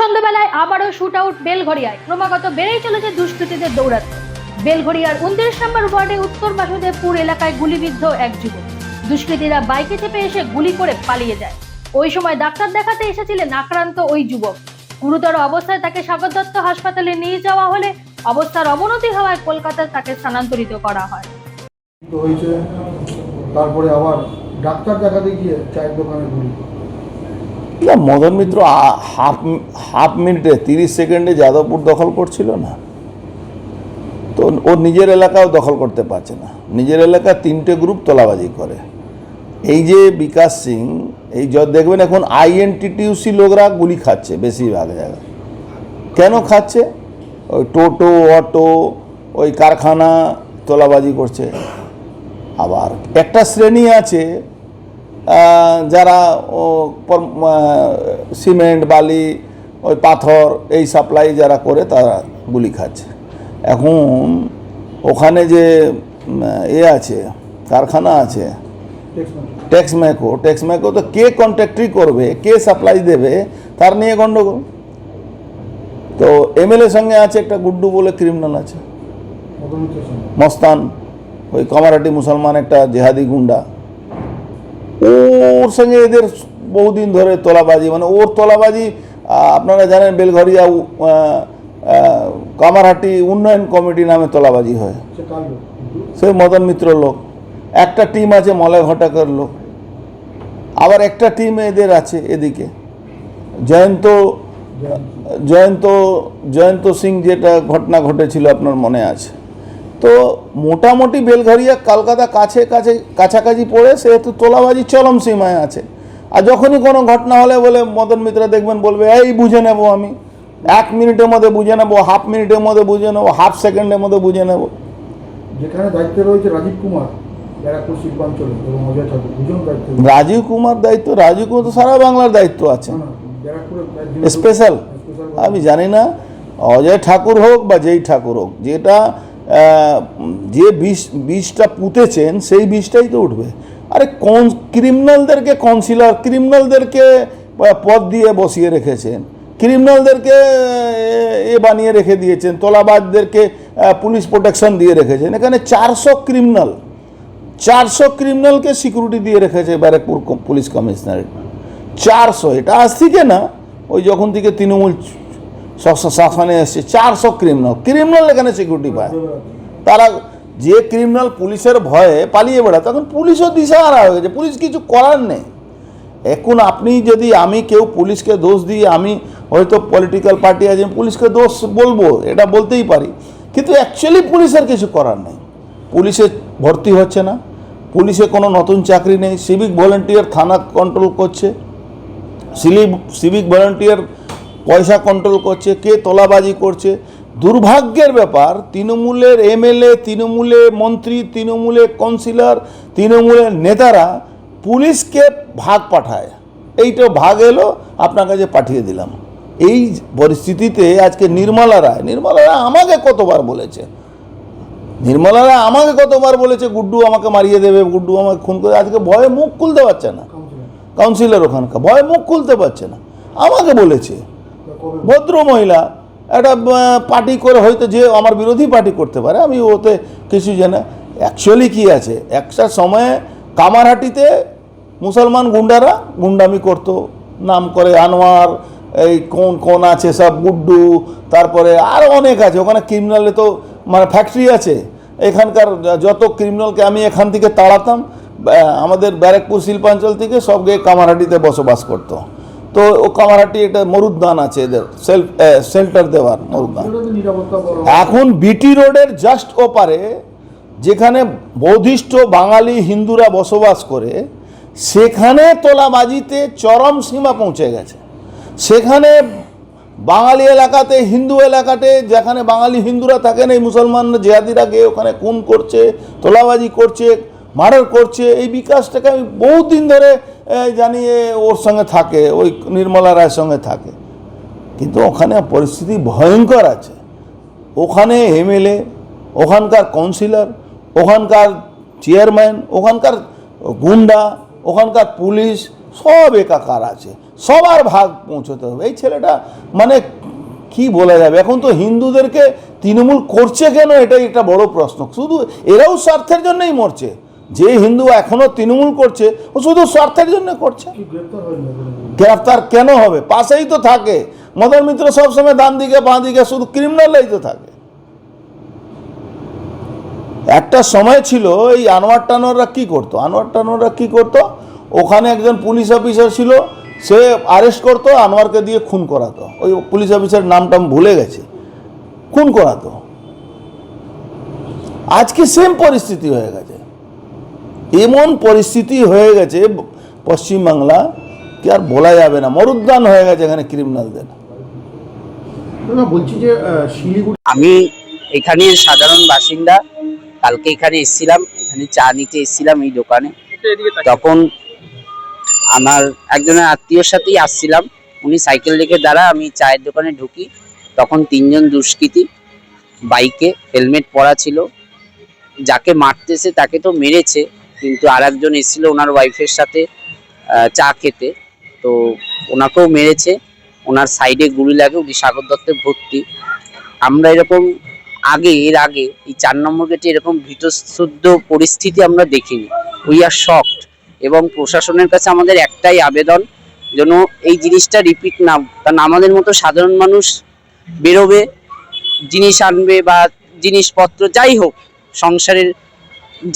সন্ধ্যাবেলায় আবারও shoot out বেলঘড়িয়ায়। ক্রমাগত বেড়েই চলেছে দুষ্কৃতীদের দৌরাত্ম্য। বেলঘড়িয়ার উনত্রিশ নম্বর ওয়ার্ডে উত্তর বাসুদেবপুর এলাকায় গুলিবিদ্ধ এক যুবক। দুষ্কৃতীরা বাইকে চেপে এসে গুলি করে পালিয়ে যায়। ওই সময় ডাক্তার দেখাতে এসেছিলেন আক্রান্ত ওই যুবক। গুরুতর অবস্থায় তাকে সাগর দত্ত হাসপাতালে নিয়ে যাওয়া হলে অবস্থার অবনতি হওয়ায় কলকাতায় তাকে স্থানান্তরিত করা হয়। তারপরে আবার ডাক্তার দেখাতে গিয়ে চায়ের দোকানে গুলি। না, মদন মিত্র হাফ হাফ মিনিটে, তিরিশ সেকেন্ডে যাদবপুর দখল করছিল না। তো ও নিজের এলাকাও দখল করতে পারছে না। নিজের এলাকা তিনটে গ্রুপ তোলাবাজি করে। এই যে বিকাশ সিং, এই য, দেখবেন এখন আইএনটিটিউসি লোকরা গুলি খাচ্ছে বেশিরভাগ জায়গায়। কেন খাচ্ছে? ওই টোটো, অটো, ওই কারখানা তোলাবাজি করছে। আবার একটা শ্রেণি আছে যারা ও সিমেন্ট বালি ওই পাথর এই সাপ্লাই যারা করে তারা গুলি খাচ্ছে। এখন ওখানে যে এ আছে কারখানা আছে টেক্সট ট্যাক্স ম্যাকো ট্যাক্স ম্যাকো তো কে কন্ট্রাক্টরি করবে কে সাপ্লাই দেবে তার নিয়ে গণ্ডগোল তো এমএলএ সঙ্গে আছে একটা গুড্ডু বলে ক্রিমিনাল আছে। মস্তান ওই কামারাটি মুসলমান একটা জেহাদি গুন্ডা। ওর সঙ্গে এদের বহুদিন ধরে তোলাবাজি মানে ওর তোলাবাজি আপনারা জানেন বেলঘরিয়া কামারহাটি উন্নয়ন কমিটি নামে তোলাবাজি হয়। সে মদন মিত্র লোক। একটা টিম আছে মলয় ঘটাকার লোক। আবার একটা টিম এদের আছে এদিকে। জয়ন্ত। জয়ন্ত জয়ন্ত সিং যেটা ঘটনা ঘটেছিল আপনার মনে আছে? তো মোটামুটি বেলঘরিয়া কলকাতা কাছে কাছে কাছাকাছি পড়ে সেহেতু তোলাবাজি চরম সীমায় আছে। আর যখনই কোনো ঘটনা হলে বলে মদন মিত্র দেখবেন বলবে এই বুঝে নেব আমি। এক মিনিটের মধ্যে বুঝে নেব হাফ মিনিটের মধ্যে বুঝে নেব হাফ সেকেন্ডের মধ্যে বুঝে নেব। যেখানে দায়িত্বে রয়েছে রাজীব কুমার ব্যারাকপুর শিল্পাঞ্চলে এবং অজয় ঠাকুর দুজন দায়িত্ব রাজীব কুমার দায়িত্ব রাজীব কুমার তো সারা বাংলার দায়িত্ব আছে। স্পেশাল। আমি জানি না অজয় ঠাকুর হোক বা যেই ঠাকুর হোক যেটা যে বিষ বিষটা পুঁতেছেন, সেই বিষটাই তো উঠবে। আরে কোন ক্রিমিনালদেরকে কাউন্সিলর ক্রিমিনালদেরকে পদ দিয়ে বসিয়ে রেখেছেন? ক্রিমিনালদেরকে এ বানিয়ে রেখে দিয়েছেন, তোলাবাজদেরকে পুলিশ প্রোটেকশন দিয়ে রেখেছেন। এখানে চারশো ক্রিমিনাল, চারশো ক্রিমিনালকে সিকিউরিটি দিয়ে রেখেছে ব্যারাকপুর পুলিশ কমিশনারেট। চারশো, এটা আজ থেকে না, ওই যখন থেকে তৃণমূল শা- শাসনে এসছে। চারশো ক্রিমিনাল ক্রিমিনাল এখানে সিকিউরিটি পায়। তারা যে ক্রিমিনাল পুলিশের ভয়ে পালিয়ে বেড়ায়, তখন পুলিশও দিশা দিশাহারা হয়ে গেছে। পুলিশ কিছু করার নেই। এখন আপনি যদি আমি কেউ পুলিশকে দোষ দিয়ে আমি হয়তো পলিটিক্যাল পার্টি আছে পুলিশকে দোষ বলব, এটা বলতেই পারি। কিন্তু অ্যাকচুয়ালি পুলিশের কিছু করার নেই। পুলিশে ভর্তি হচ্ছে না। পুলিশে কোনো নতুন চাকরি নেই। সিভিক ভলেন্টিয়ার থানা কন্ট্রোল করছে। সিভিক ভলেন্টিয়ার পয়সা কন্ট্রোল করছে কে তোলাবাজি করছে। দুর্ভাগ্যের ব্যাপার তৃণমূলের এমএলএ তৃণমূলে মন্ত্রী তৃণমূলে কাউন্সিলর তৃণমূলের নেতারা পুলিশকে ভাগ পাঠায়। এইটা ভাগ এলো আপনার কাছে পাঠিয়ে দিলাম। এই পরিস্থিতিতে আজকে নির্মলা রায় নির্মলা রায় আমাকে কতবার বলেছে? নির্মলা রায় আমাকে কতবার বলেছে গুড্ডু আমাকে মারিয়ে দেবে গুড্ডু আমাকে খুন করে আজকে ভয়ে মুখ খুলতে পারছে না। কাউন্সিলর। ওখানকার ভয়ে মুখ খুলতে পারছে না। আমাকে বলেছে ভদ্র মহিলা, একটা পার্টি করে হয়তো যে আমার বিরোধী পার্টি করতে পারে, আমি ওতে কিছু জানা অ্যাকচুয়ালি কি আছে? একটা সময়ে কামারহাটিতে মুসলমান গুন্ডারা গুন্ডামি করতো। নাম করে আনোয়ার, এই কোন কোন আছে সব গুড্ডু, তারপরে আরও অনেক আছে। ওখানে ক্রিমিনালে তো মানে ফ্যাক্টরি আছে। এখানকার যত ক্রিমিনালকে আমি এখান থেকে তাড়াতাম আমাদের ব্যারাকপুর শিল্পাঞ্চল থেকে সব গিয়ে কামারহাটিতে বসবাস করতো। তো ও কামারহাটি একটা মরুদ্যান আছে এদের সেলফ শেল্টার দেওয়ার মরুদ্যান। এখন বিটি রোডের জাস্ট ওপারে, যেখানে বৌদ্ধিষ্ট বাঙালি হিন্দুরা বসবাস করে, সেখানে তোলাবাজিতে চরম সীমা পৌঁছে গেছে। সেখানে বাঙালি এলাকাতে, হিন্দু এলাকাতে, যেখানে বাঙালি হিন্দুরা থাকেন, এই মুসলমান জেহাদিরা গিয়ে ওখানে খুন করছে, তোলাবাজি করছে, মার্ডার করছে, এই বিকাশটাকে আমি বহুদিন ধরে আহ, জানি ওর সঙ্গে থাকে ওই নির্মলা রায়ের সঙ্গে থাকে। কিন্তু ওখানে পরিস্থিতি ভয়ঙ্কর আছে। ওখানে এমএলএ ওখানকার কাউন্সিলর ওখানকার চেয়ারম্যান ওখানকার গুন্ডা ওখানকার পুলিশ সব একাকার আছে। সবার ভাগ পৌঁছতে হবে। এই ছেলেটা মানে কি বলা যাবে? এখন তো হিন্দুদেরকে তৃণমূল করছে কেন? এটাই একটা বড় প্রশ্ন। শুধু এরাও স্বার্থের জন্যই মরছে। যে হিন্দু এখনও তৃণমূল করছে ও শুধু স্বার্থের জন্য করছে? গ্রেফতার কেন হবে? পাশেই তো থাকে। মদন মিত্র সবসময় ডান দিকে বাঁ দিকে শুধু ক্রিমিনালই তো থাকে। একটা সময় ছিল এই আনোয়ার টানোয়াররা কি করতো? আনোয়ার টানোয়াররা কি করতো? ওখানে একজন পুলিশ অফিসার ছিল সে আরেস্ট করতো আনোয়ারকে দিয়ে খুন করাতো। ওই পুলিশ অফিসার নামটা ভুলে গেছে। খুন করাতো। আজকে সেম পরিস্থিতি হয়ে গেছে। এমন পরিস্থিতি হয়ে গেছে পশ্চিমবাংলা কি আর বলা যাবে না মরুদ্যান হয়ে গেছে এখানে ক্রিমিনালদের বলছি যে শিলিগুড়ি আমি এখানে সাধারণ বাসিন্দা কালকে এখানে এসেছিলাম এখানে চা নিতে এসেছিলাম এই দোকানে। তখন আমার একজনের আত্মীয়র সাথেই আসছিলাম উনি সাইকেল রেখে দাঁড়া আমি চায়ের দোকানে ঢুকি। তখন তিনজন দুষ্কৃতী বাইকে হেলমেট পরা ছিল। যাকে মারতেছে তাকে তো মেরেছে কিন্তু আর একজন এসেছিল ওনার ওয়াইফের সাথে চা খেতে। তো ওনাকেও মেরেছে। ওনার সাইডে গুলি লাগে, উনি সাগর দত্তে ভর্তি। আমরা এরকম আগে, এর আগে, এই চার নম্বর গেটে এরকম ভীতসুদ্ধ পরিস্থিতি আমরা দেখিনি। উই আর শকড এবং প্রশাসনের কাছে আমাদের একটাই আবেদন, যেন এই জিনিসটা রিপিট না কারণ আমাদের মতো সাধারণ মানুষ বেরোবে, জিনিস আনবে বা জিনিসপত্র যাই হোক, সংসারের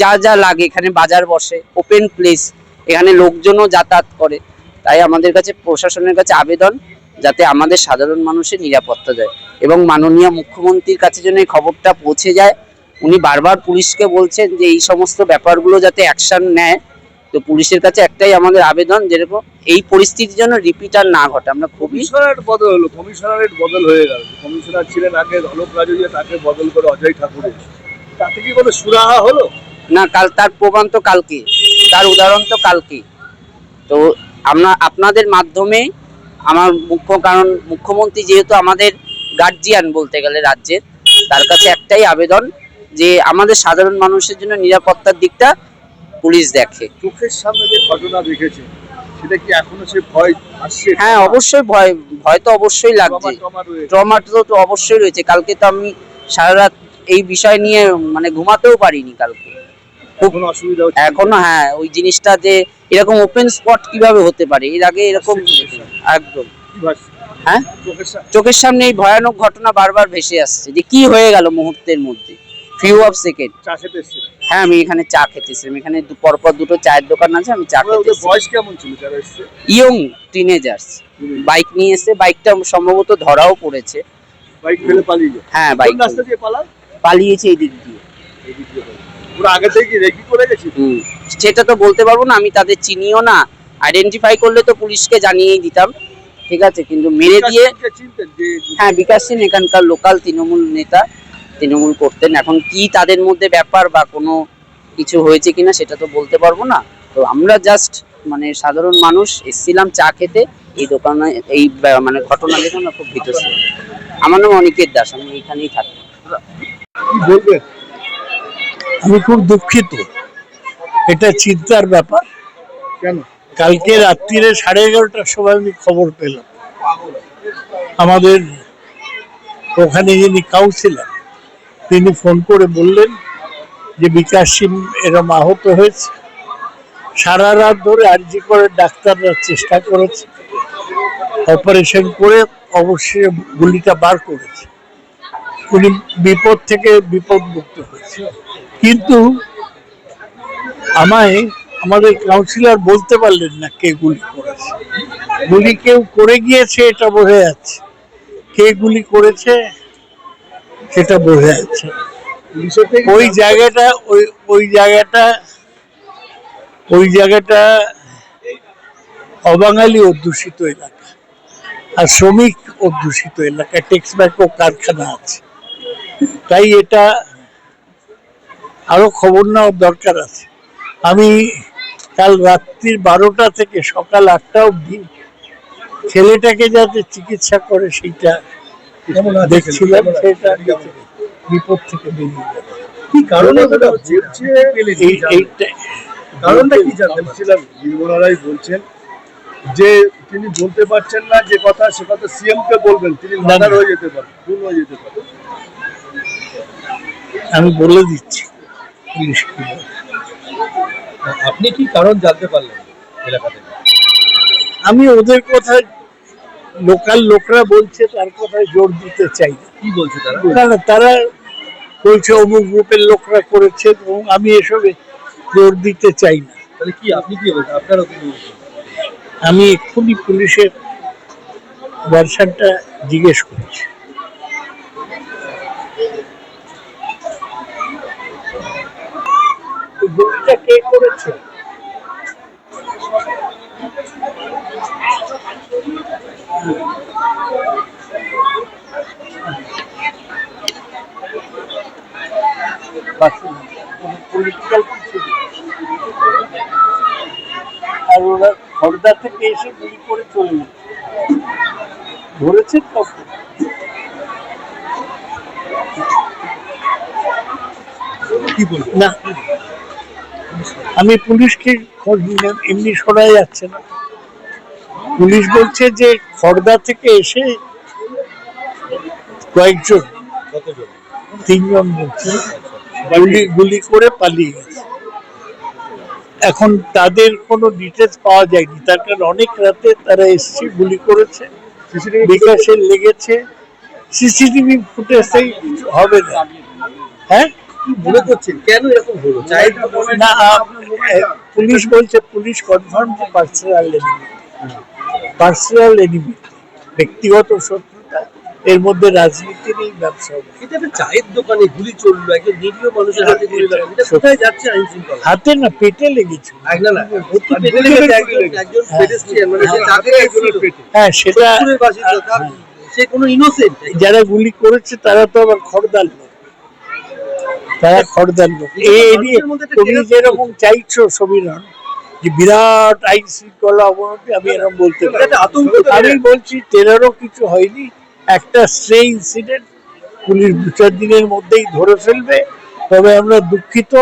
যা যা লাগে, এখানে বাজার বসে ওপেন প্লেস এখানে লোকজনও যাতায়াত করে। তাই আমাদের কাছে, প্রশাসনের কাছে আবেদন, যাতে আমাদের সাধারণ মানুষের নিরাপত্তা দেয় এবং মাননীয় মুখ্যমন্ত্রীর কাছে যেন এই খবরটা পৌঁছে যায়। উনি বারবার পুলিশকে বলছেন যে, এই সমস্ত ব্যাপারগুলো যাতে অ্যাকশন নেয়। তো পুলিশের কাছে একটাই আমাদের আবেদন যেরকম এই পরিস্থিতি যেন রিপিট আর না ঘটে। আমরা কমিশনারেট বদল হলো, কমিশনারেট বদল হয়ে গেল। কমিশনার ছিলেন আগে অলোক রাজুরিয়া তাকে বদল করে অজয় ঠাকুরের। তাতে কি কোনো সুরাহা হলো? না কাল তার প্রমাণ তো কালকে। তার উদাহরণ তো কালকে। তো আমরা আপনাদের মাধ্যমে আমার মুখ্য কারণ মুখ্যমন্ত্রী যেহেতু আমাদের গার্জিয়ান বলতে গেলে রাজ্যের তার কাছে একটাই আবেদন যে আমাদের সাধারণ মানুষের জন্য নিরাপত্তার দিকটা পুলিশ দেখে। চোখের সামনে যে ঘটনা দেখেছে সেটা কি এখনও সে ভয় আসছে? হ্যাঁ অবশ্যই ভয় ভয় তো অবশ্যই লাগছে। ট্রমা- তো অবশ্যই রয়েছে। কালকে তো আমি সারা রাত এই বিষয় নিয়ে মানে ঘুমাতেও পারিনি কালকে। এখন হ্যাঁ ওই জিনিসটা যে এরকম ওপেন স্পট কীভাবে হতে পারে এর আগে এরকম একদম। হ্যাঁ? চোখের সামনে? এই ভয়ানক ঘটনা বারবার ভেসে আসছে যে কি হয়ে গেল মুহূর্তের মধ্যে। ফিউ অফ সেকেন্ড হ্যাঁ আমি এখানে চা খেতেছিলাম এখানে পরপর দুটো চায়ের দোকান আছে আমি চা বয়স কেমন ছিল ইয়ং টিনেজার্স বাইক নিয়ে এসে বাইকটা সম্ভবত ধরাও পড়েছে। বাইক ফেলে পালিয়ে হ্যাঁ বাইক রাস্তা দিয়ে পালায়? পালিয়েছে এই দিক দিয়ে। আগে থেকে রেডি করে হুম। সেটা তো বলতে পারব না আমি তাদের চিনিও না। আইডেন্টিফাই করলে তো পুলিশকে জানিয়েই দিতাম ঠিক আছে? কিন্তু মেরে দিয়ে হ্যাঁ বিকাশ সিং এখানকার লোকাল তৃণমূল নেতা তৃণমূল করতেন। এখন কি তাদের মধ্যে ব্যাপার বা কোনো কিছু হয়েছে কিনা সেটা তো বলতে পারব না। তো আমরা জাস্ট মানে সাধারণ মানুষ এসছিলাম চা খেতে। এই দোকানে এই মানে ঘটনা দেখে আমরা খুব ভীত ছিলাম আমার নাম অনিকেত দাস আমি এখানেই থাকি। আমি খুব দুঃখিত। এটা চিন্তার ব্যাপার। কেন? কালকে রাত্রিরে সাড়ে এগারোটার সময় আমি খবর পেলাম। আমাদের ওখানে যিনি কাউন্সিলার তিনি ফোন করে বললেন যে বিকাশ সিং এরম আহত হয়েছে। সারা রাত ধরে আরজি করে ডাক্তাররা চেষ্টা করেছে। অপারেশন করে অবশ্যই গুলিটা বার করেছে। উনি বিপদ থেকে বিপদ মুক্ত হয়েছে। কিন্তু আমায়, আমাদের কাউন্সিলর বলতে পারলেন না কে গুলি করেছে। গুলি কেউ করে গিয়েছে এটা বোঝা যাচ্ছে। কে গুলি করেছে সেটা বোঝা যাচ্ছে। ওই জায়গাটা, ওই ওই জায়গাটা ওই জায়গাটা অবাঙালি অধ্যুষিত এলাকা। আর শ্রমিক অধ্যুষিত এলাকা টেক্সম্যাকো কারখানা আছে। তাই এটা আরও খবর নেওয়ার দরকার আছে। আমি কাল রাত্রির বারোটা থেকে সকাল আটটা অবধি ছেলেটাকে যাতে চিকিৎসা করে সেইটা দেখছিলাম সেটা বিপদ থেকে বেরিয়ে কি কারণে কারণটা কি জানতে পারছিলাম নির্মলা রায় বলছেন যে তিনি বলতে পারছেন না যে কথা সে কথা সিএম কে বলবেন তিনি মাদার হয়ে যেতে পারেন খুন হয়ে যেতে পারেন। আমি বলে দিচ্ছি। পুলিশ আপনি কি কারণ জানতে পারলেন আমি ওদের কথা লোকাল লোকরা বলছে তার কথায় জোর দিতে চাই। কি বলছে তারা? না তারা বলছে অমুক গ্রুপের লোকরা করেছে এবং আমি এসবে জোর দিতে চাই না। তাহলে কি আপনি কি বলছেন? আপনারও কি আমি এক্ষুনি পুলিশের ভার্সানটা জিজ্ঞেস করছি। গুলিটা কে করেছে? পলিটিক্যাল আর ওরা খড়দা থেকে এসে গুলি করে চলে ধরেছে কখন কি বলবেন? না। আমি পুলিশকে খোঁজ নিলাম এমনি শোনা যাচ্ছে না। পুলিশ বলছে যে খড়দা থেকে এসে কয়েকজন তিনজন বলছে গুলি গুলি করে পালিয়ে গেছে। এখন তাদের কোনো ডিটেলস পাওয়া যায়নি। তার কারণ অনেক রাতে তারা এসছে গুলি করেছে সিসিটিভি বিকাশের লেগেছে। সিসিটিভি ফুটেজেই কিছু হবে না। হ্যাঁ? মনে করছেন? কেন এরকম হলো? না পুলিশ বলছে পুলিশ কনফার্ম যে পার্সোনাল এনিমি পার্সোনাল এনিমি ব্যক্তিগত শত্রুতা এর মধ্যে রাজনীতি নেই ব্যবসা। এটা একটা চায়ের দোকানে গুলি চলল একজন নিরীহ মানুষের হাতে গুলি এটা কোথায় যাচ্ছে আইন শৃঙ্খলা হাতে না পেটে লেগেছে। না না ভর্তি পেটে লেগেছে একজন একজন পেডেস্ট্রিয়ান মানে সে খেতে হ্যাঁ সেটা সে কোনো ইনোসেন্ট যারা গুলি করেছে তারা তো আবার খড়দার। লোক তারা খড়দার লোক এই তুমি যেরকম চাইছো সমীরণ যে বিরাট আইন শৃঙ্খলা অবনতি আমি এরকম বলতে পারি আমি বলছি টেরারও কিছু হয়নি একটা স্ট্রে ইনসিডেন্ট পুলিশ দু চার দিনের মধ্যেই ধরে ফেলবে তবে আমরা দুঃখিত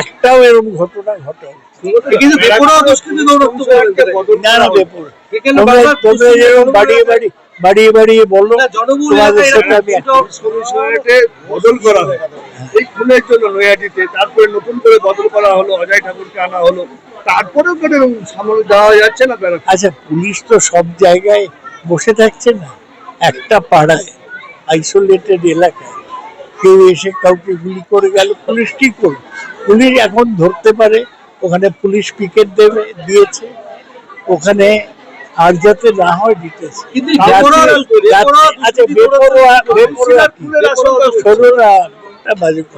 একটাও এরকম ঘটনা ঘটে না না বেপর এখানে তোমরা বারবার তোমরা যেরকম বাড়িয়ে বাড়ি বাড়িয়ে বাড়িয়ে বলল তোমাদের সাথে আমি বদল করা হয়। এই খুনের জন্য নৈহাটিতে তারপরে নতুন করে বদল করা হলো অজয় ঠাকুরকে আনা হলো। তারপরেও কেন সামনে যাওয়া যাচ্ছে না আচ্ছা পুলিশ তো সব জায়গায় বসে থাকছে না একটা পাড়ায় আইসোলেটেড এলাকায়। কেউ এসে কাউকে গুলি করে গেল পুলিশ কি করবে? পুলিশ এখন ধরতে পারে ওখানে পুলিশ পিকেট দেবে দিয়েছে। ওখানে আর যাতে না হয় আচ্ছা?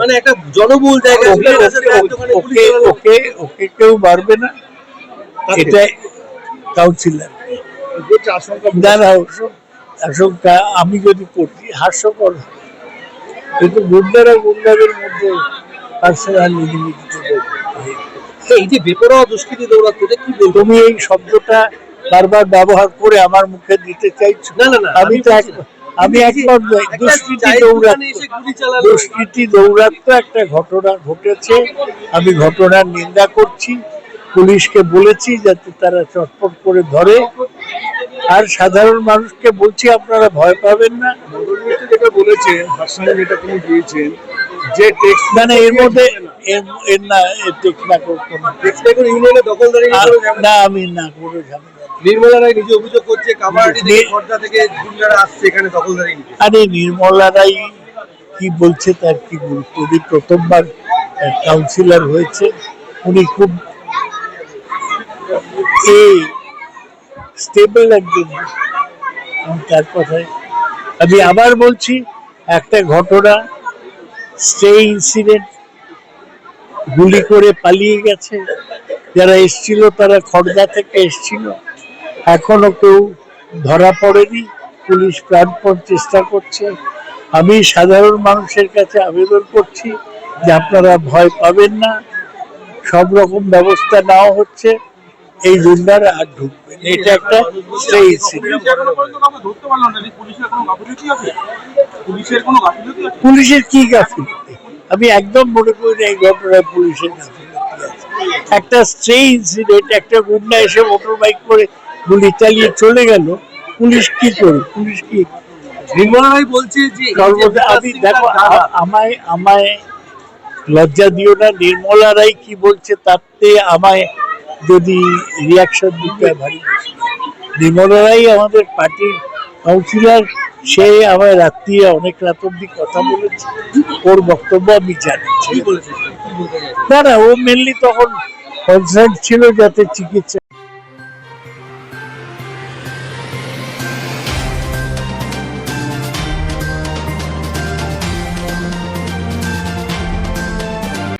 মানে একটা জনবহুল ওকে গুলি ওকে ওকে ওকে কেউ মারবে না। কাকে? এটা আশঙ্কা না না আশঙ্কা আমি যদি করছি হাস্যকর কিন্তু গুন্ডারা গুন্ডাদের মধ্যে পার্সোনাল এই যে বেপরোয়া দুষ্কৃতী কি তুমি এই শব্দটা বারবার ব্যবহার করে আমার মুখে দিতে চাইছো। না না আমি তো আমি একবার দুষ্কৃতি দৌড়াত্ম দুষ্কৃতি দৌরাত্ম একটা ঘটনা ঘটেছে। আমি ঘটনার নিন্দা করছি। পুলিশকে বলেছি যাতে তারা চটপট করে ধরে। আর সাধারণ মানুষকে বলছি আপনারা ভয় পাবেন না। যেটা ভার্সানে যেটা তিনি দিয়েছেন যে টেক্সট না না এর মধ্যে এর না এর না করতো না আমি না করে ঝামেলা নির্মলা রায় নিজে অভিযোগ করছে কামারহাটি থেকে খর্দা থেকে গুন্ডারা আসছে এখানে দখলদারি নিতে। আরে নির্মলা কি বলছে তার কি গুরুত্ব উনি প্রথমবার কাউন্সিলর হয়েছে। উনি খুব এই স্টেবল একজন। আমি তার কথায় আমি আবার বলছি একটা ঘটনা স্টে ইনসিডেন্ট গুলি করে পালিয়ে গেছে। যারা এসছিল তারা খড়দা থেকে এসছিল। এখনও কেউ ধরা পড়েনি। পুলিশ প্রাণপণ চেষ্টা করছে। আমি সাধারণ মানুষের কাছে আবেদন করছি যে আপনারা ভয় পাবেন না। সব রকম ব্যবস্থা নেওয়া হচ্ছে। এই গুন্ডারা আর ঢুকবেন এটা একটা পুলিশের কি গাফিলতি? আমি একদম মনে করি না এই ঘটনায় পুলিশের গাফিলতি একটা স্ট্রে ইনসিডেন্ট একটা গুন্ডা এসে মোটর বাইক করে গুলি চালিয়ে চলে গেল। পুলিশ কি করবে পুলিশ কি বলছে যে সর্বদা আমি দেখো আমায় আমায় লজ্জা দিও না নির্মলা রায় কি বলছে তাতে আমায় যদি রিয়াকশন দিতে ভারী নির্মলা রায় আমাদের পার্টির কাউন্সিলর সে আমায় রাত্রি অনেক রাত অব্দি কথা বলেছে। ওর বক্তব্য আমি জানি। না না ও মেনলি তখন কনসার্ন ছিল যাতে চিকিৎসা